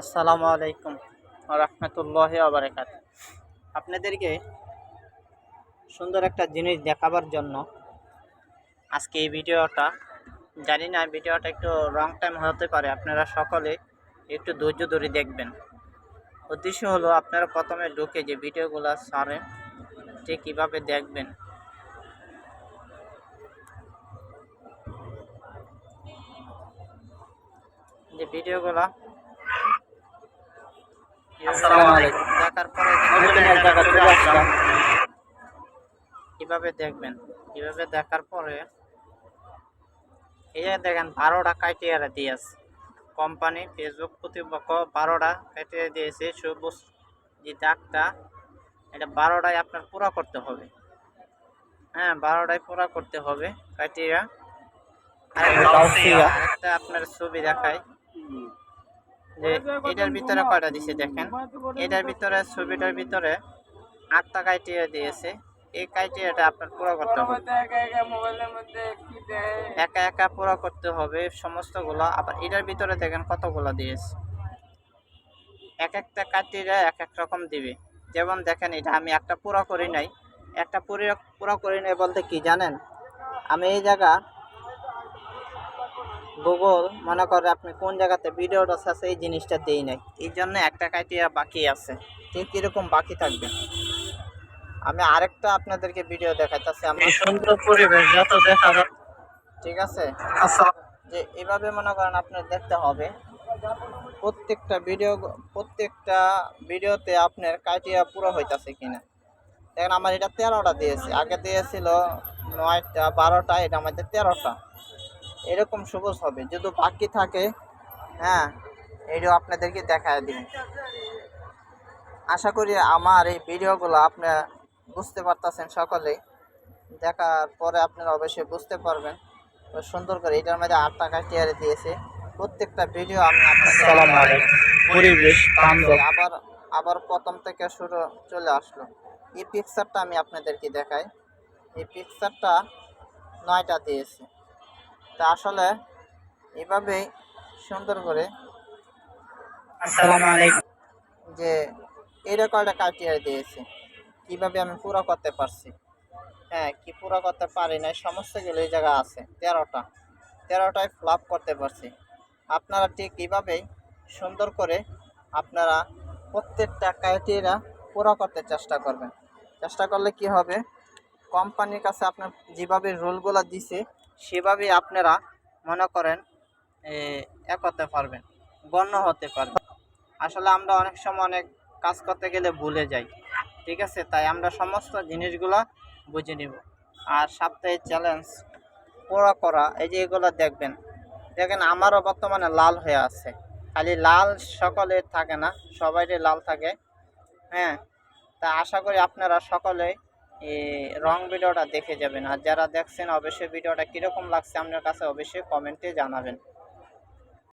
আসসালামু আলাইকুম রহমতুল্লাহ আবরাকাত আপনাদেরকে সুন্দর একটা জিনিস দেখাবার জন্য আজকে এই ভিডিওটা, জানি না ভিডিওটা একটু রং টাইম হতে পারে, আপনারা সকলে একটু ধৈর্য ধরে দেখবেন। উদ্দেশ্য হলো আপনারা প্রথমে ঢুকে যে ভিডিওগুলো সারেন যে কীভাবে দেখবেন। যে ভিডিওগুলা আসসালামু আলাইকুম। দেখার পরে নতুন এক জায়গা চলে আসলাম। কীভাবে দেখবেন? কীভাবে দেখার পরে? এই দেখেন বারোটা ক্রাইটেরিয়া দিয়েছে কোম্পানি ফেসবুক কর্তৃপক্ষ বারোটা ক্রাইটেরিয়া দিয়েছে সবুজ যে দাগটা এটা বারোটায় আপনার পুরো করতে হবে। হ্যাঁ বারোটায় পুরো করতে হবে ক্রাইটেরিয়া একটা আপনার ছবি দেখায়। যে এটার ভিতরে কয়টা দিছে দেখেন? এটার ভিতরে, ছবিটার ভিতরে আটটা ক্রাইটেরিয়া দিয়েছে। এই ক্রাইটেরিয়াটা আপনার পুরো করতে হবে। একা একা পুরো করতে হবে সমস্তগুলো। আবার এটার ভিতরে দেখেন কতগুলো দিয়েছে। এক একটা ক্রাইটেরিয়া এক এক রকম দিবে। যেমন দেখেন এটা আমি একটা পুরো করি নাই। একটা পুরো পুরো করি নাই বলতে কি জানেন? আমি এই জায়গা গুগল মনে করে আপনি কোন জায়গাতে ভিডিওটা আছে এই জিনিসটা দেই নাই। এই জন্য একটা ক্রাইটেরিয়া বাকি আছে। ঠিক কীরকম বাকি থাকবে? আমি আরেকটা আপনাদেরকে ভিডিও দেখাইতেছি। আমি সুন্দর পরিবেশ যত দেখা ঠিক আছে? আচ্ছা। যে এভাবে মনে করেন আপনার দেখতে হবে। প্রত্যেকটা ভিডিও প্রত্যেকটা ভিডিওতে আপনার ক্রাইটেরিয়া পুরো হইতাছে কিনা। দেখেন আমার এটা তেরোটা দিয়েছে। আগে দিয়েছিল নয়টা বারোটা এটা আমাদের তেরোটা। এরকম সবুজ হবে। যদি বাকি থাকে হ্যাঁ এটাও আপনাদেরকে দেখায় দিন আশা করি আমার এই ভিডিওগুলো আপনারা বুঝতে পারতেছেন সকলেই দেখার পরে আপনারা অবশ্যই বুঝতে পারবেন। সুন্দর করে এটার মধ্যে আট টাকা টিয়ারে দিয়েছে। প্রত্যেকটা ভিডিও আমি আপনাদের পরিবেশ আবার আবার প্রথম থেকে শুরু চলে আসলো। এই পিকচারটা আমি আপনাদেরকে দেখাই। এই পিকচারটা নয়টা দিয়েছে। তা আসলে এভাবেই সুন্দর করে যে এটা কয়টা কাটিয়ে দিয়েছে। কীভাবে আমি পুরো করতে পারছি? হ্যাঁ কি পুরো করতে পারি না সমস্তগুলো এই জায়গা আছে। তেরোটা। তেরোটায় ফ্লপ করতে পারছি। আপনারা ঠিক এইভাবেই সুন্দর করে আপনারা প্রত্যেকটা ক্রাইটেরিয়া পুরো করতে চেষ্টা করবেন। চেষ্টা করলে কি হবে? কোম্পানির কাছে আপনার যেভাবে রুলগুলো দিছে সেভাবেই আপনারা মনে করেন এক হতে পারবেন, গণ্য হতে পারবেন। আসলে আমরা অনেক সময় অনেক কাজ করতে গেলে ভুলে যাই, ঠিক আছে? তাই আমরা সমস্ত জিনিসগুলো বুঝে নিব। আর সাপ্তাহিক চ্যালেঞ্জ পুরো করা, এই যে এগুলো দেখবেন, দেখেন আমারও বর্তমানে লাল হয়ে আছে। খালি লাল সকলে থাকে না, সবাইরই লাল থাকে হ্যাঁ? তা আশা করি আপনারা সকলে রং ভিডিওটা দেখে যাবেন। আর যারা দেখছেন, অবশ্যই ভিডিওটা কীরকম লাগছে, আপনার কাছে অবশ্যই কমেন্টে জানাবেন।